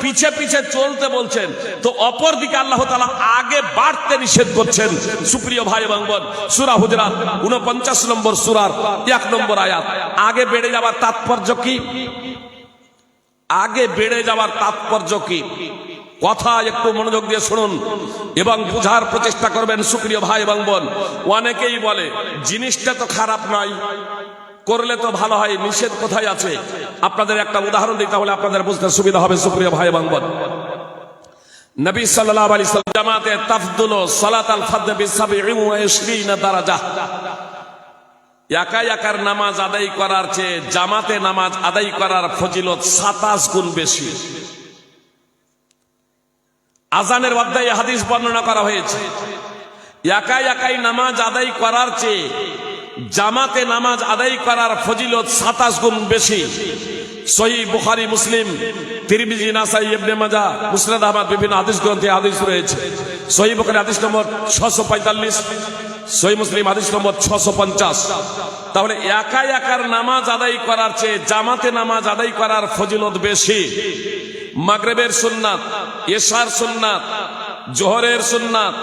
পিছে পিছে চলতে বলছেন। তো অপর দিকে আল্লাহ তালা আগে বাড়তে নিষেধ করছেন। সুপ্রিয় ভাই এবং বোন, সুরা হুজরাত উনপঞ্চাশ নম্বর সুরার এক নম্বর আয়াত। আগে বেড়ে যাওয়ার তাৎপর্য কি? আগে বেড়ে যাওয়ার তাৎপর্য কি? কথা একটু মনোযোগ দিয়ে শুনুন এবং বুঝার প্রচেষ্টা করবেন সুপ্রিয় ভাই এবং বোন। অনেকেই বলে, জিনিসটা তো খারাপ নয়। করলে তো ভালো হয়, নিষেধ কোথায় আছে? আপনাদের একটা উদাহরণ দিই তাহলে আপনাদের বুঝতে সুবিধা হবে, সুপ্রিয় ভাই এবং বোন। নবী সাল্লাল্লাহু আলাইহি সাল্লাম জামাতে তাফদুল সালাত আল দারাজা। একা একার নামাজ আদায় করার চেয়ে জামাতে নামাজ আদায় করার ফজিলত সাতাশ গুণ বেশি। আজানের অধ্যায়ে হাদিস বর্ণনা করা হয়েছে, একাই একাই নামাজ আদায় করার চেয়ে জামাতে নামাজ আদায় করার ফজিলত সাতাশ গুণ বেশি। সহি বুখারি, মুসলিম, তিরমিজি, নাসাই, ইবনে মাজা, মুসনাদ আহমদ, বিভিন্ন হাদিস গ্রন্থে হাদিস রয়েছে। সহি বুখারি হাদিস নম্বর ছশো পঁয়তাল্লিশ, সহি মুসলিম হাদিস নম্বর ছশো পঞ্চাশ। তাহলে একা একার নামাজ আদায় করার চেয়ে জামাতে নামাজ আদায় করার ফজিলত বেশি। মাগরেবের সুন্নাত, এশার সুন্নাত, জোহরের সুন্নাত,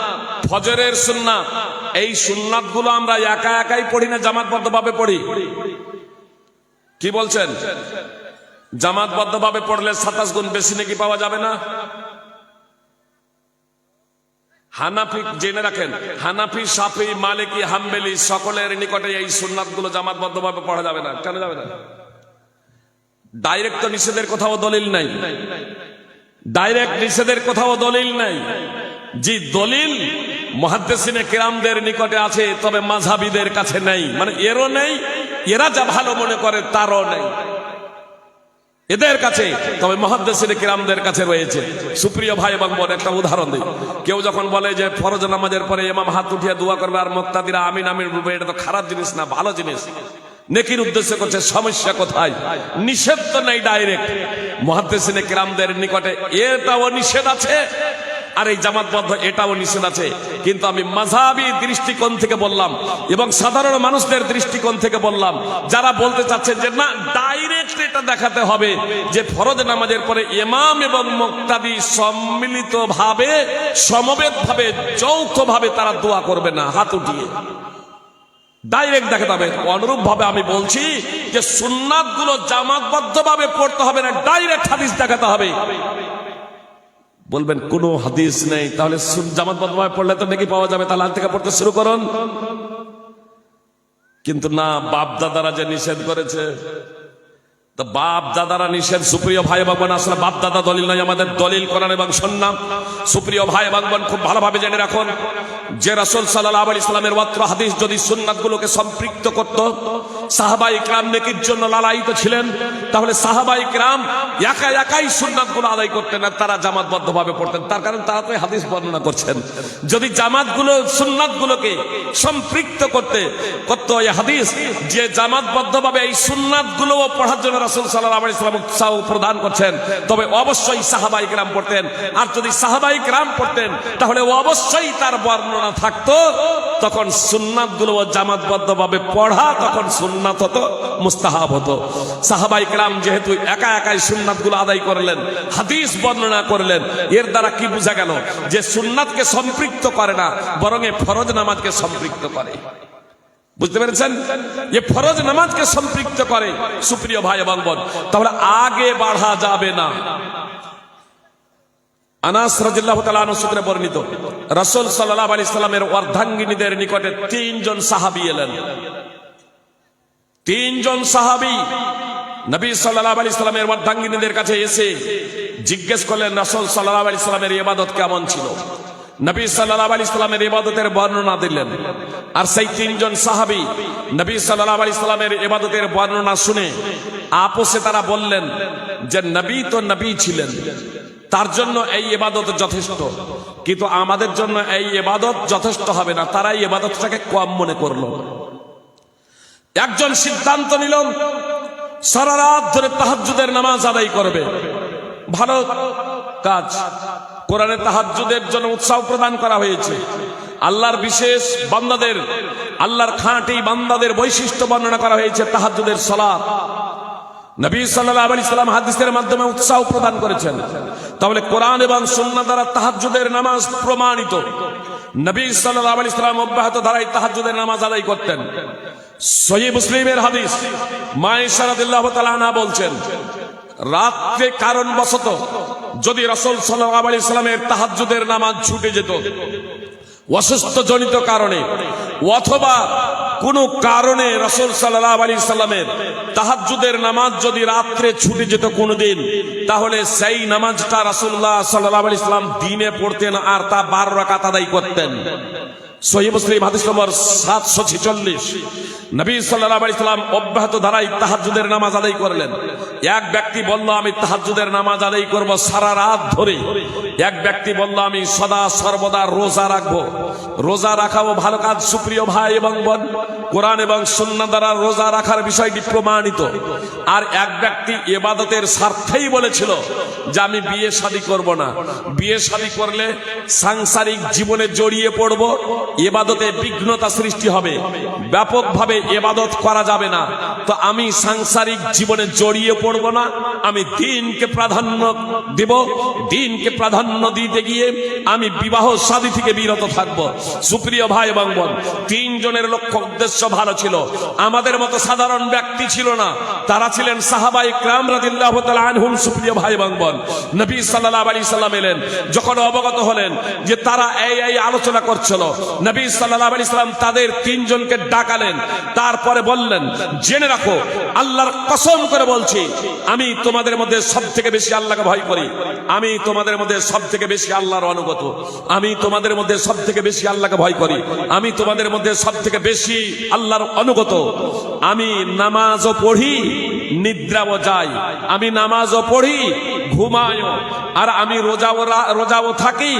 ফজরের সুন্নাত এই সুন্নাতগুলো আমরা একা একাই পড়ি না, জামাতবদ্ধভাবে পড়ি? কি বলছেন? জামাতবদ্ধভাবে পড়লে সাতাশ গুণ বেশি নাকি পাওয়া যাবে না? হানাফি জেনে রাখেন, হানাফি, সাফি, মালিকি, হাম্বেলি সকলের নিকটে এই সুন্নাতগুলো জামাতবদ্ধভাবে পড়া যাবে না। কেন যাবে না? ডাইরেক্ট তো নিষেধের কোথাও দলিল নাই। ডাইরেক্ট নিষেধের কোথাও দলিল নাই। জি, দলিল মহাদ্দেসিনে কেরামদের নিকটে আছে, তবে মাঝাবিদের কাছে নেই। মানে এরও নেই, এরা যা ভালো মনে করে তারও নেই। এদের কাছে, তবে মহাদ্দেসিনে কেরামদের কাছে রয়েছে। সুপ্রিয় ভাই এবং বোন, একটা উদাহরণ দিই। কেউ যখন বলে যে ফরজ নামাজের পরে এমাম হাত উঠিয়ে দোয়া করবে আর মুক্তাদিরা আমিন আমিন বলবে, এটা তো খারাপ জিনিস না, ভালো জিনিস। নেকির উদ্দেশ্য করছে, সমস্যা কোথায়? নিষেধ তো নেই, ডাইরেক্ট। মহাদ্দেসিনে কেরামদের নিকটে এটাও নিষেধ আছে আর এই জামাতবদ্ধ এটাও নিষেধ আছে। কিন্তু আমি মাঝাবি দৃষ্টিকোণ থেকে বললাম এবং সাধারণ মানুষদের দৃষ্টিকোণ থেকে বললাম, যারা বলতে চাচ্ছেন যে না ডাইরেক্ট এটা দেখাতে হবে যে ফরজ নামাজের পরে ইমাম এবং মুক্তাদি সম্মিলিত ভাবে সমবেত ভাবে যৌথ ভাবে তারা দোয়া করবে না, হাত উঠিয়ে। ডাইরেক্ট দেখাতে হবে। অনুরূপ ভাবে আমি বলছি যে সুন্নাতগুলো জামাতবদ্ধ ভাবে পড়তে হবে না ডাইরেক্ট হাদিস দেখাতে হবে। বলবেন, কোনো হাদিস নেই। তাহলে জামাত বদমায় পড়লে তো নাকি পাওয়া যাবে, তাহলে থেকে পড়তে শুরু করুন। কিন্তু না, বাপ দাদারা যে নিষেধ করেছে, তো বাপ দাদারা নিষেধ, সুপ্রিয় ভাই এবং বোন, আসলে বাপ দাদা দলিল নয়, আমাদের দলিল করান এবং সন্ন্যাম সুপ্রিয় ভাই এবং বোন, খুব ভালোভাবে জেনে রাখুন। যে রাসুল সাল্লাহ আলী ইসলামের মাত্র হাদিস যদি সুন্নাত গুলোকে সম্পৃক্ত করত সাহাবাই ক্রাম নেকির জন্য লালায়িত ছিলেন, তাহলে সাহাবাই ক্রাম একা একাই সুন্নাতগুলো আদায় করতেন আর তারা জামাতবদ্ধ ভাবে পড়তেন। তার কারণ তারা তো হাদিস বর্ণনা করছেন। যদি জামাতগুলো সুন্নাত গুলোকে সম্পৃক্ত করতে, করতো এই হাদিস, যে জামাতবদ্ধ ভাবে এই সুন্নাতগুলো পড়ার জন্য রাসুল সাল্লাহ আলী ইসলাম উৎসাহ প্রদান করছেন, তবে অবশ্যই সাহাবাই ক্রাম পড়তেন। আর যদি সাহাবাই ক্রাম পড়তেন, তাহলে অবশ্যই তার বর্ণনা থাকতো, তখন সুন্নাতগুলো জামাতবদ্ধ ভাবে পড়া, তখন সুন্নাত হতো, মুস্তাহাব হতো। সাহাবাই ক্রাম যেহেতু একা একাই সুন্নাতগুলো আদায় করলেন, হাদিস বর্ণনা করলেন, এর দ্বারা কি বোঝা গেল যে সুন্নাতকে সম্পৃক্ত করে না, বরং এ ফরজ নামাজকে সম্পৃক্ত করে। বুঝতে পেরেছেন? যে ফরজ নামাজকে সম্পৃক্ত করে, সুপ্রিয় ভাই এবং বোন তাহলে আগে বাড়া যাবে না। আনাস রাজিল্লাহ তাআলা সূত্রে বর্ণিত রাসূল সাল্লাল্লাহু আলাইহি সাল্লামের অর্ধাঙ্গিনীদের নিকটে তিনজন সাহাবী এলেন। তিনজন সাহাবী নবী সাল্লাল্লাহু আলাইহি সাল্লামের অর্ধাঙ্গিনীদের কাছে এসে জিজ্ঞেস করলেন, রসুল সাল্লাল্লাহু আলাইহি সাল্লামের ইবাদত কেমন ছিল? নবী সাল্লাল্লাহু আলাইহি সাল্লামের ইবাদতের বর্ণনা দিলেন। আর সেই তিনজন সাহাবী নবী সাল্লাল্লাহু আলাইহি সাল্লামের ইবাদতের বর্ণনা শুনে আপোষে তারা বললেন যে, নবী তো নবী ছিলেন। তার জন্য এই এবাদত যথেষ্ট। কিন্তু আমাদের জন্য এই এবাদত যথেষ্ট হবে না, তারা এই ইবাদতটাকে কম মনে করল। একজন সিদ্ধান্ত নিল সারা রাত ধরে তাহাজ্জুদের নামাজ আদায় করবে। ভালো কাজ। কোরআনে তাহাজ্জুদের জন্য উৎসাহ প্রদান করা হয়েছে। আল্লাহর বিশেষ বান্দাদের, আল্লাহর খাঁটি বান্দাদের বৈশিষ্ট্য বর্ণনা করা হয়েছে তাহাজ্জুদের সালাত নবী সাল্লাল্লাহু আলাইহি সাল্লাম হাদিসের মাধ্যমে উৎসাহ প্রদান করেছেন। তাহলে কোরআন এবং সুন্নাহ দ্বারা তাহাজ্জুদের নামাজ প্রমাণিত। নবী সাল্লাল্লাহু আলাইহি সাল্লাম অব্যাহত ধারায় তাহাজ্জুদের নামাজ আদায় করতেন। সহিহ মুসলিমের হাদিস মায়েশা রাদিয়াল্লাহু তাআলা আনহা বলছেন, রাত্রে কারণবশত যদি রাসূল সাল্লাল্লাহু আলাইহি সাল্লামের তাহাজ্জুদের নামাজ ছুটে যেত অসুস্থ জনিত কারণে অথবা কোনো কারণে রসুল সাল্লাহ আলী সাল্লামের তাহাজুদের নামাজ যদি রাত্রে ছুটে যেত কোনোদিন, তাহলে সেই নামাজটা রসুল্লাহ সাল্লাহ আলী সাল্লাম দিনে পড়তেন আর তা বারো রাকাত করতেন। সহি মুসলিম হাদিস নম্বর সাতশো ছেচল্লিশ। নবী সাল্লাহ আলী সাল্লাম অব্যাহত ধারায় তাহাজ্জুদের নামাজ আদায় করলেন। এক ব্যক্তি বলল, আমি তাহাজ্জুদের নামাজ আদায় করব সারা রাত ধরে। এক ব্যক্তি বলল, আমি সদা সর্বদা রোজা রাখব। রোজা রাখাও ভালো কাজ, সুপ্রিয় ভাই এবং বোন। কোরআন এবং সুন্না দ্বারা রোজা রাখার বিষয়টি প্রমাণিত। আর এক ব্যক্তি এবাদতের স্বার্থেই বলেছিল যে আমি বিয়ে শাদী করব না। বিয়ে শাদী করলে সাংসারিক জীবনে জড়িয়ে পড়ব, এবাদতে বিঘ্নতা সৃষ্টি হবে। ব্যাপকভাবে এবাদত করা যাবে না। তো আমি সাংসারিক জীবনে জড়িয়ে পড়ব না। আমি দিনকে প্রাধান্য দেব। দিনকে প্রাধান্য দিতে গিয়ে আমি বিবাহ শাদী থেকে বিরত থাকব। সুপ্রিয় ভাই এবং বোন, তিনজনের লক্ষ্য উদ্দেশ্য ভালো ছিল। আমাদের মতো সাধারণ ব্যক্তি ছিল না। তারা ছিলেন সাহাবাই ক্রাম রাদিল্লাহ আনহুম, সুপ্রিয় ভাই এবং বোন। নবী সাল্লাহ আলী সাল্লাম এলেন। যখন অবগত হলেন যে তারা এই এই আলোচনা করছিল, নবী সাল্লাহ আলী সাল্লাম তাদের তিনজনকে ডাকালেন। তারপরে বললেন, জেনে রাখো, আল্লাহর কসম করে বলছি, আমি তোমাদের মধ্যে সব থেকে বেশি আল্লাহকে ভয় করি। আমি তোমাদের মধ্যে সব থেকে বেশি আল্লাহর অনুগত। আমি তোমাদের মধ্যে সব থেকে বেশি আল্লাহকে ভয় করি। আমি তোমাদের মধ্যে সব থেকে বেশি আল্লাহর অনুগত। আমি নামাজও পড়ি, নিদ্রাও যাই। আমি নামাজও পড়ি ঘুমায়ও আর আমি রোজাও রোজাও থাকি,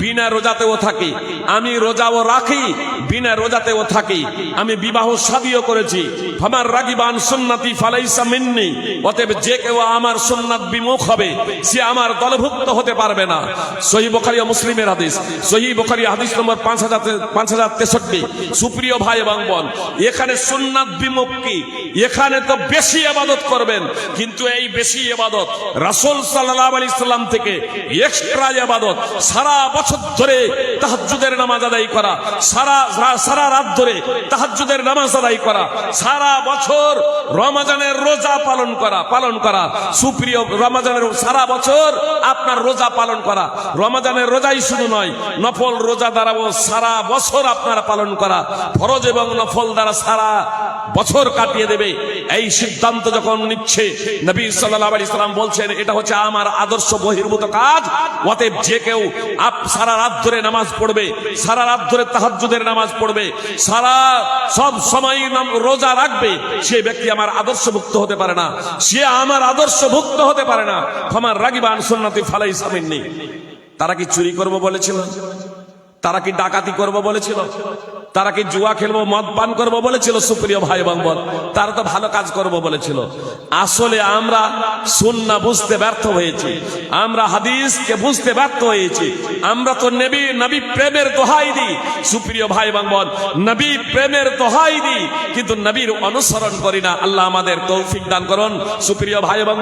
বিনা রোজাতেও থাকি। আমি রোজাও রাখি, বিনা রোজাতেও থাকি। আমি বিবাহ শাদিও করেছি। আমার রাগিবান সুন্নাতি ফালাইসা মিন্নি। অতএব যে কেউ আমার সুন্নাত বিমুখ হবে, সে আমার দলভুক্ত হতে পারবে না। সহি বখারি মুসলিমের হাদিস। সহি বখারি হাদিস নম্বর পাঁচ হাজার পাঁচ হাজার তেষট্টি। সুপ্রিয় ভাই এবং বোন, এখানে সুন্নাত বিমুখ কি? এখানে তো বেশি আবাদত করবেন। কিন্তু এই বেশি আবাদত রাসূল সারা বছর নামাজ আদায় করা, সারা সারা রাত ধরে তাহাজ্জুদের নামাজ আদায় করা, সারা বছর রমাজানের রোজা পালন করা পালন করা। সুপ্রিয়, রমাজানের সারা বছর আপনার রোজা পালন করা। রমাজানের রোজাই শুধু নয়, নফল রোজা দ্বারাও সারা বছর আপনার পালন করা। ফরজ এবং নফল দ্বারা সারা বছর কাটিয়ে দেবে। এই সিদ্ধান্ত যখন নিচ্ছে, নবী সাল্লাল্লাহু আলাইহি সাল্লাম বলছেন, এটা হচ্ছে আমার আদর্শ বহির্ভূত কাজ। অতএব যে কেউ আপ, সারা রাত ধরে নামাজ পড়বে, সারা রাত ধরে তাহাজ্জুদের নামাজ পড়বে, সারা সব সময় নাম, রোজা রাখবে, সে ব্যক্তি আমার আদর্শভুক্ত হতে পারে না। সে আমার আদর্শভুক্ত হতে পারে না। ক্ষমার রাগিবান সুন্নতি ফালাই সামিন নেই তারা কি চুরি করব বলেছিল? তারা কি ডাকাতি করব বলেছিল? তারা কি জুয়া খেলব, মদ পান করব বলেছিল সুপ্রিয় ভাই এবং তারা তো ভালো কাজ করব বলেছিল। আসলে আমরা সুন্না বুঝতে ব্যর্থ হয়েছি। আমরা হাদিসকে বুঝতে ব্যর্থ হয়েছি। আমরা তো নবী নবী প্রেমের দোহাই দিই, সুপ্রিয় ভাই এবং নবী প্রেমের দোহাই দিই, কিন্তু নবীর অনুসরণ করি না। আল্লাহ আমাদের তৌফিক দান করুন। সুপ্রিয় ভাই এবং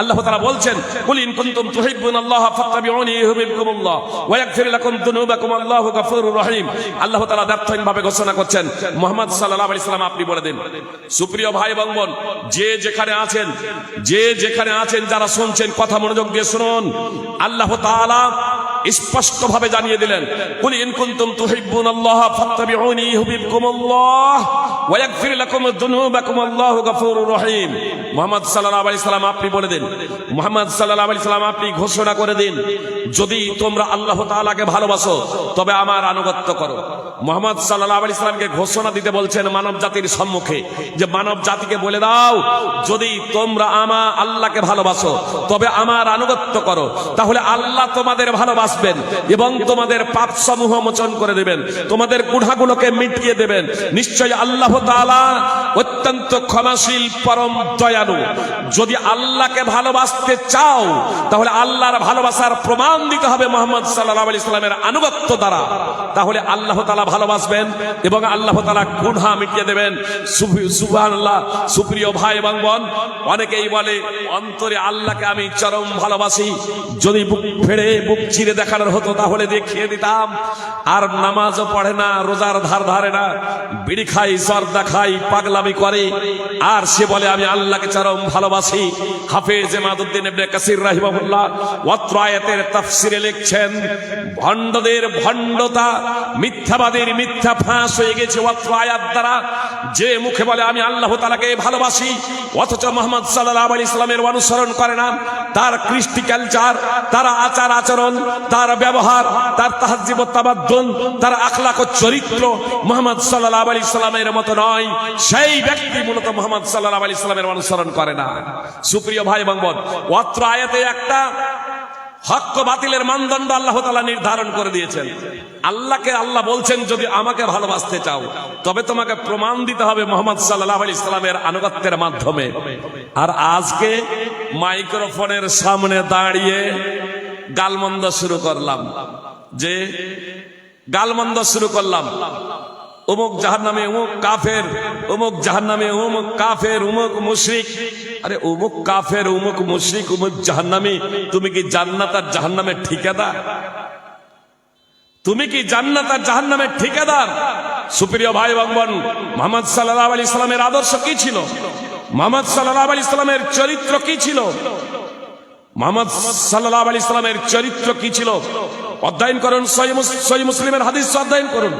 আল্লাহ তারা বলছেন ইন কুনতুম তুহিব্বুন আল্লাহ ফাত্তাবিউনি ইউহিব্বুকুমুল্লাহ ওয়া ইয়াগফির লাকুম যুনুবাকুম আল্লাহু গফুরুর রহিম। আল্লাহ তাআলা ব্যর্থহীন ভাবে ঘোষণা করছেন। মোহাম্মদ সাল্লাল্লাহু আলাইহি সাল্লাম, আপনি বলে দিন। সুপ্রিয় ভাই এবং বোন, যে যেখানে আছেন, যে যেখানে আছেন যারা শুনছেন, কথা মনোযোগ দিয়ে শুনুন। আল্লাহ তাআলা স্পষ্ট ভাবে জানিয়ে দিলেন, কুল ইন কুনতুম তুহিব্বুন আল্লাহ ফাত্তাবিউনি ইউহিব্বুকুমুল্লাহ ওয়া ইয়াগফির লাকুম যুনুবাকুম আল্লাহু গফুরুর রহিম। মুহাম্মদ সাল্লাল্লাহু আলাইহি সাল্লাম, আপনি বলে দিন। মুহাম্মদ সাল্লাল্লাহু আলাইহি সাল্লাম, আপনি ঘোষণা করে দিন, যদি তোমরা আল্লাহ তাআলাকে ভালোবাসো, তবে আমার আনুগত্য করো। মুহাম্মদ সাল্লাহ আলাইহি সাল্লামকে ঘোষণা দিতে বলছেন মানব জাতির সম্মুখে যে মানব জাতিকে বলে দাও, যদি তোমরা আমা আল্লাহকে ভালোবাসো, তবে আমার আনুগত্য করো, তাহলে আল্লাহ তোমাদের ভালোবাসবেন এবং তোমাদের পাপ সমূহ মোচন করে দেবেন, তোমাদের গুণাগুলোকে মিটিয়ে দেবেন। নিশ্চয়ই আল্লাহ তাআলা অত্যন্ত ক্ষমাশীল, পরম দয়ালু। যদি আল্লাহকে ভালোবাসতে চাও, তাহলে আল্লাহর ভালোবাসার প্রমাণ দিতে হবে মোহাম্মদ সাল্লাহ আলাইহি সাল্লামের আনুগত্য দ্বারা। তাহলে আল্লাহ তাআলা ভালোবাসবেন এবং আল্লাহ তালা গুনহা মিটিয়ে দেবেন। সুবহানাল্লাহ, সুপ্রিয় ভাই এবং বোন, অনেকেই বলে, অন্তরে আল্লাহকে আমি চরম ভালোবাসি। যদি বুক ফেড়ে, বুক চিরে দেখানোর হতো, তাহলে দেখিয়ে দিতাম। আর নামাজও পড়ে না, রোজার ধার ধারে না। বিড়ি খাই সর্দা খাই, পাগলামি করে। আর সে বলে, আমি আল্লাহকে চরম ভালোবাসি। হাফেজ এমাদুদ্দিন ইবনে কাসির রাহিমাহুল্লাহ অত্র তাফসিরে লিখছেন, ভণ্ডদের ভণ্ডতা মিথ্যাবাদের মিথ্যা ফাঁস হয়ে গেছে, অত্র আয়াত দ্বারা। যে মুখে বলে, আমি আল্লাহ তালাকে ভালোবাসি অথচ মোহাম্মদ সাল্লাহ আলী ইসলামের অনুসরণ করে না। তার কৃষ্টি কালচার, তার আচার আচরণ, তার ব্যবহার, তার তাহাজিব তার আখলাক চরিত্র মোহাম্মদ সাল্লাহ আলী ইসলামের মতো নয়। সেই ব্যক্তি মূলত মোহাম্মদ সাল্লাহ আলী ইসলামের অনুসরণ করে না। সুপ্রিয় ভাই বোন অত্র আয়াতে একটা হক বাতিলের মানদণ্ড আল্লাহ তালা নির্ধারণ করে দিয়েছেন। আল্লাহকে আল্লাহ বলছেন, যদি আমাকে ভালোবাসতে চাও, তবে তোমাকে প্রমাণ দিতে হবে মোহাম্মদ সাল্লাহ ইসলামের আনুগত্যের মাধ্যমে। আর আজকে মাইক্রোফোনের সামনে দাঁড়িয়ে গালমন্দ শুরু করলাম। যে, গালমন্দ শুরু করলাম। অমুক জাহার নামে অমুক কাফের অমুক জাহার নামে অমুক কাফের অমুক মুশরিক। আরে অমুক কাফের অমুক মুশরিক অমুক জাহান্নামী, তুমি কি জান্নাত আর জাহান্নামের ঠিকাদার? তুমি কি জান্নাত আর জাহান্নামের ঠিকাদার? সুপ্রিয় ভাই এবং বোন, মোহাম্মদ সাল্লাহ আলী ইসলামের আদর্শ কি ছিল? মোহাম্মদ সাল্লাহ আলী ইসলামের চরিত্র কি ছিল? মোহাম্মদ সাল্লাহ আলী ইসলামের চরিত্র কি ছিল? অধ্যয়ন করুন সহি মুসলিমের হাদিস অধ্যয়ন করুন।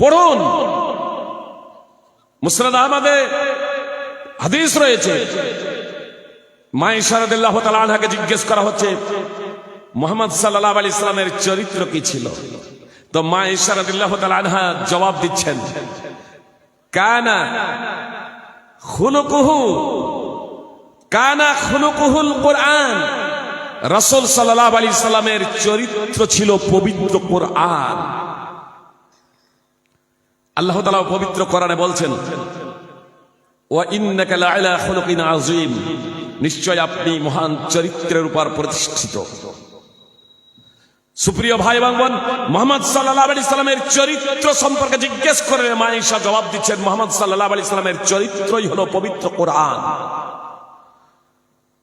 পড়ুন। মুসরাদ আহমদে হাদিস রয়েছে। মা ইশারদুল্লাহ তাআলা আনহাকে জিজ্ঞেস করা হচ্ছে, মোহাম্মদ সাল্লাহ আলী ইসলামের চরিত্র কি ছিল? তো মা ইশারদুল্লাহ তাআলা আনহা জবাব দিচ্ছেন, কানা খুলুকুহু, কানা খুলুকুহুল কোরআন। রাসূল সাল্লাল্লাহু আলাইহি সাল্লামের চরিত্র ছিল পবিত্র কোরআন। আল্লাহ তাআলা পবিত্র কোরআনে বলছেন খুলুকিন নিশ্চয় আপনি মহান চরিত্রের উপর প্রতিষ্ঠিত। সুপ্রিয় ভাই এবং বোন, মোহাম্মদ সাল্লাহ আলী ইসলামের চরিত্র সম্পর্কে জিজ্ঞেস করে মাইশা জবাব দিচ্ছেন, মোহাম্মদ সাল্লাহ আলী ইসলামের চরিত্রই হলো পবিত্র কোরআন।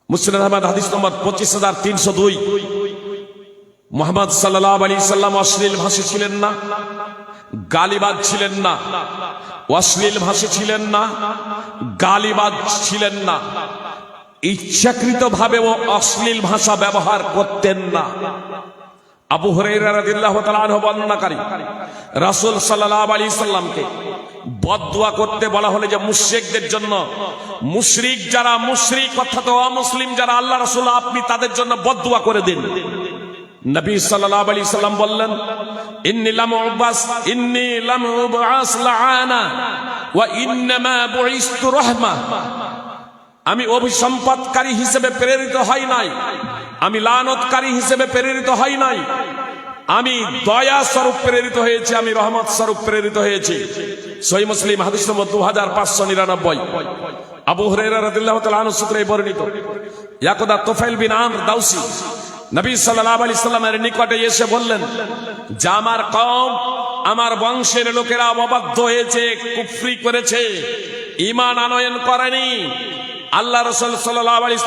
মুসলিম আহমদ হাদিস নম্বর পঁচিশ হাজার তিনশো দুই। মোহাম্মদ সাল্লাহ আলী সাল্লাম অশ্লীল ভাষী ছিলেন না। গালিবাজ ছিলেন না। অশ্লীল ভাষী ছিলেন না। গালিবাজ ছিলেন না। ইচ্ছাকৃত ভাবে ও অশ্লীল ভাষা ব্যবহার করতেন না। আবু বর্ণনাকারী, রাসূল সাল্লাল্লাহু আলাইহি সাল্লামকে বদদুয়া করতে বলা হলে যে মুশরিকদের জন্য, মুশরিক যারা মুশরিক অর্থাৎ অমুসলিম যারা আল্লাহ রাসূল, আপনি তাদের জন্য বদদুয়া করে দিন। নবী সাল্লাল্লাহু আলাইহি সাল্লাম বললেন, ইন্নী লাম উবাস, ইন্নী লাম উবাস লাআনা, ওয়া ইন্নামা বুইসতু রাহমা। আমি অভিসম্পাদকারী হিসেবে প্রেরিত হই নাই, আমি লানতকারী হিসেবে প্রেরিত হই নাই, আমি দয়া স্বরূপ প্রেরিত হয়েছি, আমি রহমত স্বরূপ প্রেরিত হয়েছি। সহি মুসলিম, হাদিস নম্বর দু হাজার পাঁচশো নিরানব্বই। আবু হরেরা রাদিল্লাহ তাআলা আনহু সূত্রে বর্ণিত, ইয়াকুদা তোফাইল বিন আমর দাউসি নবী আলাইহি সাল্লামের নিকটে এসে বললেন যে আমার কম আমার বংশের লোকেরা হয়েছে করেছে আনয়ন করেনি। আল্লাহ সাল্লাহ আলি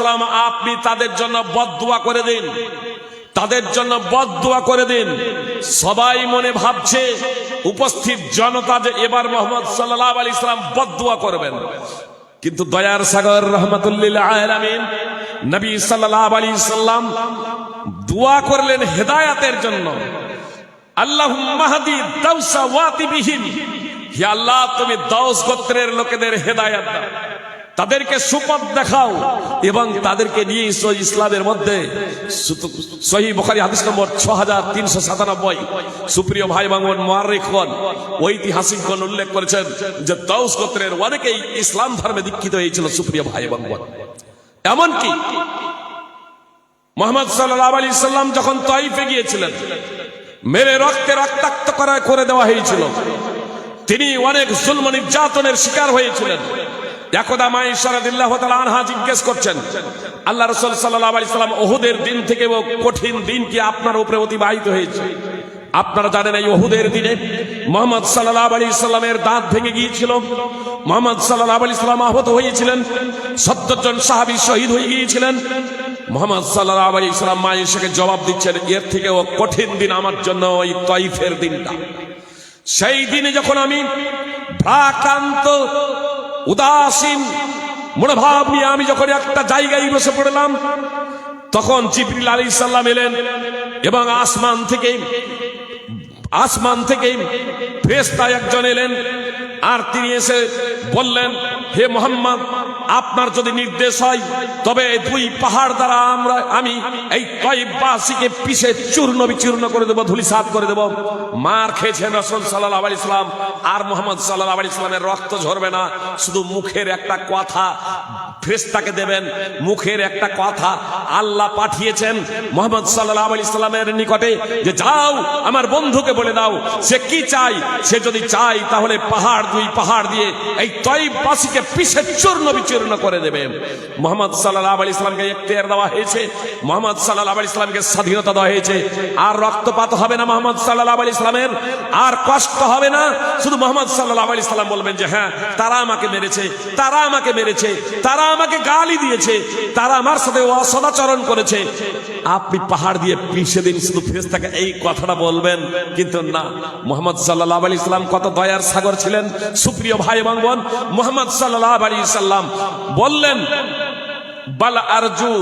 আপনি তাদের জন্য বদদুয়া করে দিন, তাদের জন্য বদদুয়া করে দিন। সবাই মনে ভাবছে, উপস্থিত জনতা যে এবার মোহাম্মদ সাল্লাহ আলি সাল্লাম বদদুয়া করবেন। কিন্তু দয়ার সাগর রহমতুল্লিল নবী সাল্লাহ আলী সাল্লাম দোয়া করলেন হেদায়াতের জন্য। আল্লাহ মাহাদি দাউসা ওয়াতি বিহীন হে আল্লাহ, তুমি দাউস গোত্রের লোকেদের হেদায়াত দাও। তাদেরকে সুপথ দেখাও এবং তাদেরকে নিয়ে ইসলামের মধ্যে সহি বখারি হাদিস নম্বর ছ হাজার তিনশো সাতানব্বই। সুপ্রিয় ভাই বাঙ্গন মোয়ারিকগণ ঐতিহাসিকগণ উল্লেখ করেছেন যে দাউস গোত্রের অনেকেই ইসলাম ধর্মে দীক্ষিত হয়েছিল, সুপ্রিয় ভাই বাঙ্গন এমনকি মোহাম্মদ সাল্লাহ আলী সাল্লাম যখন তাইফে গিয়েছিলেন, মেরে রক্তে রক্তাক্ত করা করে দেওয়া হয়েছিল। তিনি অনেক জুলম নির্যাতনের শিকার হয়েছিলেন। একদা মা ইশারাদিল্লাহ আনহা জিজ্ঞেস করছেন, আল্লাহ রাসূল সাল্লাল্লাহু আলাইহি সাল্লাম ওহুদের দিন থেকে ও কঠিন দিন কি আপনার উপরে অতিবাহিত হয়েছে? আপনারা জানেন এই ওহুদের দিনে মোহাম্মদ সাল্লাহ আলী ইসলামের দাঁত ভেঙে গিয়েছিল। মোহাম্মদ সাল্লাহ আলী ইসলাম আহত হয়েছিলেন। সত্তর জন সাহাবি শহীদ হয়ে গিয়েছিলেন। মোহাম্মদ সাল্লাহ আলী ইসলাম মা এসে জবাব দিচ্ছেন, এর থেকেও কঠিন দিন আমার জন্য ওই তৈফের দিনটা। সেই দিনে যখন আমি ভ্রাক্রান্ত, উদাসীন, মনোভাব নিয়ে আমি যখন একটা জায়গায় বসে পড়লাম, তখন জিবরিল আলী সাল্লাম এলেন এবং আসমান থেকে আসমান থেকে ফেরেশতা একজন এলেন। আর তিনি এসে বললেন, হে মোহাম্মদ, আপনার যদি নির্দেশ হয়, তবে দুই পাহাড় দ্বারা আমরা, আমি এই তৈবাসীকে পিছে চূর্ণ বিচূর্ণ করে দেবো ধুলিসাত করে দেবো। মার খেয়েছেন রসুল সাল্লাহ আলি ইসলাম আর মোহাম্মদ সাল্লাহ আলি ইসলামের রক্ত ঝরবে না। শুধু মুখের একটা কথা ফ্রেস্তাকে দেবেন। মুখের একটা কথা আল্লাহ পাঠিয়েছেন মোহাম্মদ সাল্লাহ আলি ইসলামের নিকটে যে, যাও, আমার বন্ধুকে বলে দাও, সে কি চাই সে যদি চাই তাহলে পাহাড় দুই পাহাড় দিয়ে এই তৈবাসীকে পিছে চূর্ণ বিচূর্ণ করে দেবে। মোহাম্মদ সাল্লাহ আলি ইসলামকে এখতিয়ার দেওয়া হয়েছে। মোহাম্মদ সাল্লাহ আলি ইসলামকে স্বাধীনতা দেওয়া হয়েছে। আর রক্তপাত হবে না মোহাম্মদ সাল্লাহ আলি ইসলামের আর কষ্ট হবে না। শুধু মোহাম্মদ সাল্লাহ আলি ইসলাম বলবেন যে হ্যাঁ তারা আমাকে মেরেছে, তারা আমাকে মেরেছে, তারা আমাকে গালি দিয়েছে, তারা আমার সাথে অসদাচরণ করেছে। আপনি পাহাড় দিয়ে পিছিয়ে দিন, শুধু ফেরেশতাকে এই কথাটা বলবেন। কিন্তু না, মোহাম্মদ সাল্লাহ আলি ইসলাম কত দয়ার সাগর ছিলেন। সুপ্রিয় ভাই এবং বোন, মোহাম্মদ সাল্লাহ আলী সাল্লাম বললেন বাল আরজু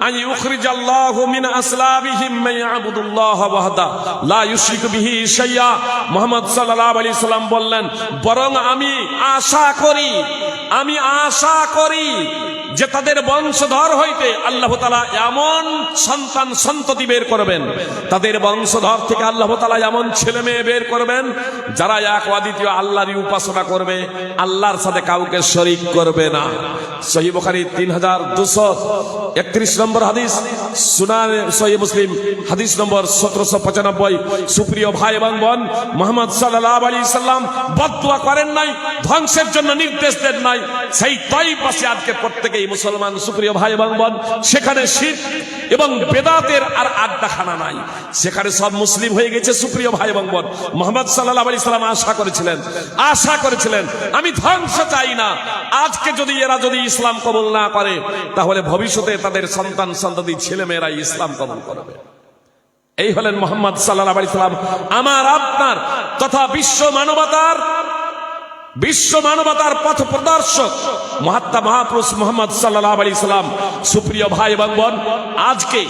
আই ইউখরিজ আল্লাহু মিন আসলাবিহিম মান ইয়াবুদুল্লাহ ওয়াহদা। লা ইউশরিকু বিহি শাইয়া। মুহাম্মদ সাল্লাল্লাহু আলাইহি সাল্লাম বললেন, বরং আমি আশা করি, আমি আশা করি যে তাদের বংশধর হইতে আল্লাহ তাআলা এমন সন্তান সন্ততি বের করবেন, তাদের বংশধর থেকে আল্লাহ তাআলা এমন ছেলে মেয়ে বের করবেন, যারা এক অদ্বিতীয় আল্লাহরই উপাসনা করবে, আল্লাহর সাথে কাউকে শরিক করবে না। সহি বুখারী তিন হাজার দুশো একত্রিশ নম্বর হাদিস, সুনান সহি মুসলিম হাদিস নম্বর সতেরোশো পঁচানব্বই। সুপ্রিয় ভাই এবং বোন, মোহাম্মদ সাল্লাহ আলী সাল্লাম বদুয়া করেন নাই, ধ্বংসের জন্য নির্দেশ দেন নাই, সেই তাই পাশে আজকে প্রত্যেকেই মুসলমান সুপ্রিয় ভাই এবং বোন, সেখানে শীত এবং বেদাতের আর আড্ডাখানা নাই। সেখানে সব মুসলিম হয়ে গেছে সুপ্রিয় ভাই এবং বোন। মোহাম্মদ সাল্লাহ আলী সাল্লাম আশা করেছিলেন আশা করেছিলেন, আমি ধ্বংস চাই না। আজকে যদি এরা যদি ইসলাম কবুল না করে, তাহলে ভবিষ্যতে তাদের সন্তান, সন্ততি ছেলে মেয়েরা ইসলাম কবুল করবে। এই হলেন মোহাম্মদ সাল্লাহ আলী সাল্লাম, আমার আপনার তথা বিশ্ব মানবতার বিশ্ব মানবতার পথ প্রদর্শক মহাত্মা মহাপুরুষ মোহাম্মদ সাল্লাহ আলী সাল্লাম। সুপ্রিয় ভাই এবং বোন, আজকে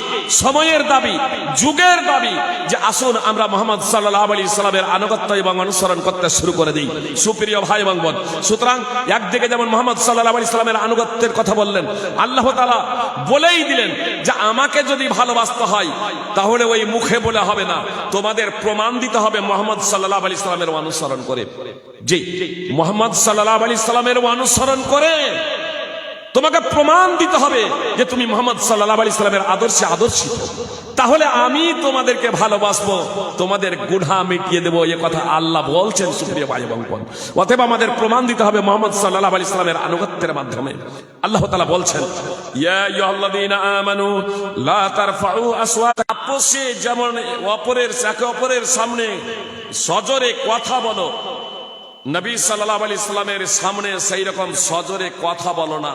সময়ের দাবি, যুগের দাবি যে আসুন আমরা মোহাম্মদ সাল্লাহ আলী সাল্লামের আনুগত্য এবং অনুসরণ করতে শুরু করে দিই। সুপ্রিয় ভাই এবং বোন, সুতরাং একদিকে যেমন মোহাম্মদ সাল্লাহ আলী সাল্লামের আনুগত্যের কথা বললেন, আল্লাহ তালা বলেই দিলেন যে আমাকে যদি ভালোবাসতে হয়, তাহলে ওই মুখে বলে হবে না। তোমাদের প্রমাণ দিতে হবে মোহাম্মদ সাল্লাহ আলী সাল্লামের অনুসরণ করে। জি মোহাম্মদ সাল্লাহ আলী সাল্লামের অনুসরণ করে, তোমাকে প্রমাণ দিতে হবে যে তুমি মোহাম্মদ সাল্লাহ আলী সাল্লামের আদর্শে আদর্শিত। তাহলে আমি তোমাদেরকে ভালোবাসবো, তোমাদের গুঢ়া মিটিয়ে দেবো, এ কথা আল্লাহ বলছেন সুপ্রিয় ভাই এবং বোন। অতএব আমাদের প্রমাণ দিতে হবে মোহাম্মদ সাল্লাহ আলী সাল্লামের আনুগত্যের মাধ্যমে। আল্লাহ তালা বলছেন যেমন অপরের অপরের সামনে সজরে কথা বলো নবী সাল্লাহ আলি ইসলামের সামনে সেই রকম সজরে কথা বলো না।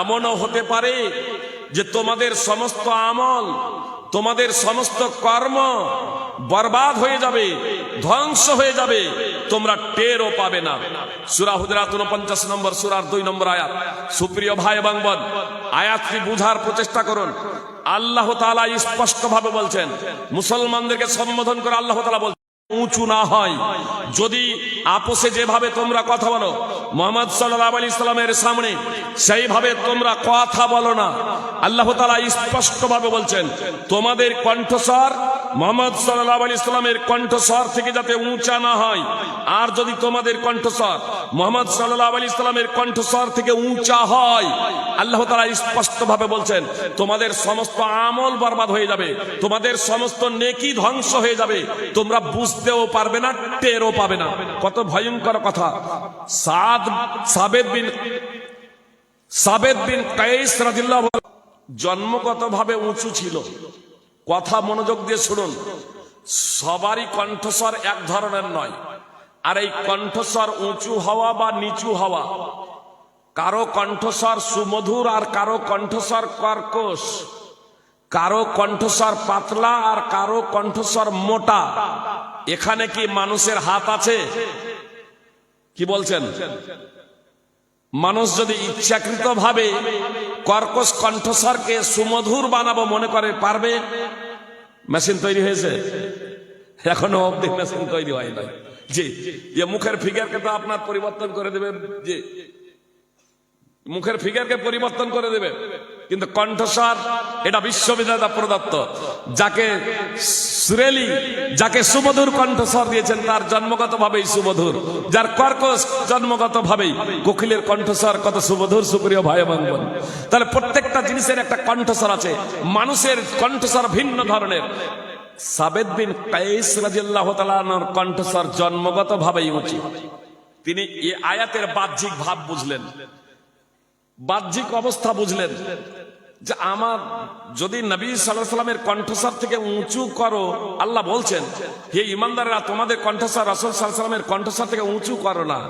এমনও হতে পারে যে তোমাদের সমস্ত আমল, তোমাদের সমস্ত কর্ম বরবাদ হয়ে যাবে, ধ্বংস হয়ে যাবে, তোমরা টেরও পাবে না। সুরা হুদরাত উনপঞ্চাশ নম্বর, সুরার দুই নম্বর আয়াত। সুপ্রিয় ভাই এবং বোন, আয়াতটি বুঝার প্রচেষ্টা করুন। আল্লাহ তালা স্পষ্ট ভাবে বলছেন, মুসলমানদেরকে সম্বোধন করে আল্লাহ তালা বলছেন উঁচু না হয়। যদি আপোষে যেভাবে তোমরা কথা বলো, মোহাম্মদ সাল্লাহ আলী ইসলামের সামনে সেইভাবে তোমরা কথা বলো না। আল্লাহ তালা স্পষ্টভাবে বলছেন, তোমাদের কণ্ঠস্বর মোহাম্মদ সাল্লাহ আলী ইসলামের কণ্ঠস্বর থেকে যাতে উঁচা না হয়। আর যদি তোমাদের কণ্ঠস্বর মোহাম্মদ সাল্লাহ আলী ইসলামের কণ্ঠস্বর থেকে উঁচা হয়, আল্লাহ তালা স্পষ্টভাবে বলছেন, তোমাদের সমস্ত আমল বরবাদ হয়ে যাবে, তোমাদের সমস্ত নেকি ধ্বংস হয়ে যাবে, তোমরা বুঝতেও পারবে না, টেরও পাবে না। কত ভয়ঙ্কর কথা। সাদ, সাবেদ বিন সাবেদ বিন কাইস রাদিল্লাহ জন্মগতভাবে উঁচু ছিল। কথা মনোযোগ দিয়ে শুনুন। সবারই কণ্ঠস্বর এক ধরনের নয়। আর এই কণ্ঠস্বর উঁচু হওয়া বা নিচু হওয়া, কারও কণ্ঠস্বর সুমধুর আর কারও কণ্ঠস্বর কর্কশ, কারও কণ্ঠস্বর পাতলা আর কারও কণ্ঠস্বর মোটা। এখানে কি মানুষের হাত আছে? কি বলছেন? মানুষ যদি ইচ্ছাকৃত ভাবে কর্কশ কণ্ঠস্বরকে সুমধুর বানাবো মনে করে, পারবে? মেশিন তৈরি হয়েছে? এখনও অব্দি মেশিন তৈরি হয় না জি, যে মুখের ফিগারকে তো আপনার পরিবর্তন করে দেবে জি, মুখের ফিগারকে পরিবর্তন করে দেবে কিন্তু কণ্ঠস্বর, এটা বিশ্ববিদ্যালয় প্রদত্ত যাকে সুরেলি, যাকে সুমধুর কণ্ঠস্বর দিয়েছেন, তার জন্মগত ভাবেই সুমধুর। যার কর্কশ জন্মগত ভাবেই কোকিলের কণ্ঠস্বর কত সুমধুর, সুপ্রিয় ভাই এবং তাহলে প্রত্যেকটা জিনিসের একটা কণ্ঠস্বর আছে। মানুষের কণ্ঠস্বর ভিন্ন ধরনের। সাবেদ বিন কাইস কণ্ঠস্বর জন্মগত ভাবেই উঁচু। তিনি এ আয়াতের বাহ্যিক ভাব বুঝলেন। বাহ্যিক অবস্থা বুঝলেন। যে আমার যদি নবী সাল্লাহ সাল্লামের কণ্ঠস্বর থেকে উঁচু করো, আল্লাহ বলছেন, হে ইমানদাররা, তোমাদের কণ্ঠস্বর রসুল সাল্লাহ সাল্লামের কণ্ঠস্বর থেকে উঁচু করো না।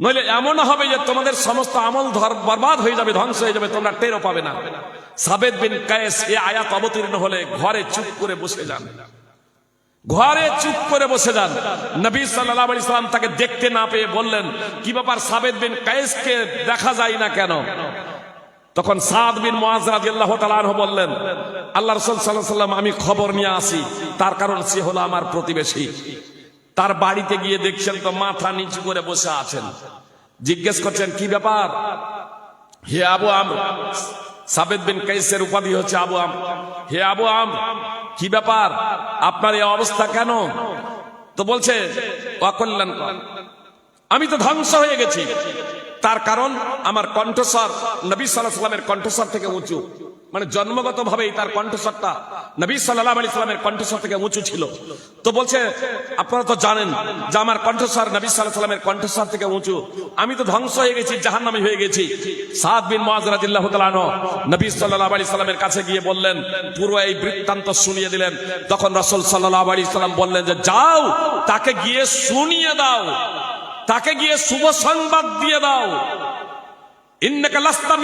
নইলে এমন হবে যে তোমাদের সমস্ত আমল ধর বরবাদ হয়ে যাবে, ধ্বংস হয়ে যাবে, তোমরা টেরও পাবে না। সাবেদ বিন কায়েস এ আয়াত অবতীর্ণ হলে ঘরে চুপ করে বসে যান। ঘরে চুপ করে বসে যান। নবী সাল্লাল্লাহু আলাইহি সাল্লাম তাকে দেখতে না পেয়ে বললেন, কি ব্যাপার সাবেদ বিন কায়েসকে দেখা যায় না কেন? তখন সাদ বিন আনহু বললেন, আল্লাহ রাসূল সাল্লাম আমি খবর নিয়ে আসি। তার কারণ সে হলো আমার প্রতিবেশী। তার বাড়িতে গিয়ে দেখছেন তো মাথা নিচু করে বসে আছেন। জিজ্ঞেস করছেন, কি ব্যাপার? হে আবু আম সাবেদ বিন কাইসের উপাধি হচ্ছে আবু আম হে আবু আম কি ব্যাপার? আপনার এই অবস্থা কেন? তো বলছে অকল্যাণ আমি তো ধ্বংস হয়ে গেছি। তার কারণ আমার কণ্ঠস্বর নবী সাল্লামের কণ্ঠস্বর থেকে উঁচু। মানে জন্মগত ভাবেই তার কণ্ঠস্বরটা নবী সাল্লাহ আলি সাল্লামের কণ্ঠস্বর থেকে উঁচু ছিল। তো বলছে, আপনারা তো জানেন যে আমার কণ্ঠস্বর নবী সাল্লাহ সাল্লামের কণ্ঠস্বর থেকে উঁচু। আমি তো ধ্বংস হয়ে গেছি, জাহান্নামী হয়ে গেছি। সাদ বিন মহাজরাদিল্লাহ তালানো নবী সাল্লাহ আলি সাল্লামের কাছে গিয়ে বললেন, পুরো এই বৃত্তান্ত শুনিয়ে দিলেন। তখন রসুল সাল্লাহ আলি সাল্লাম বললেন যে, যাও, তাকে গিয়ে শুনিয়ে দাও। তাকে গিয়ে শুভ সংবাদ দিয়ে দাও। ইন্নাকা লাস্তা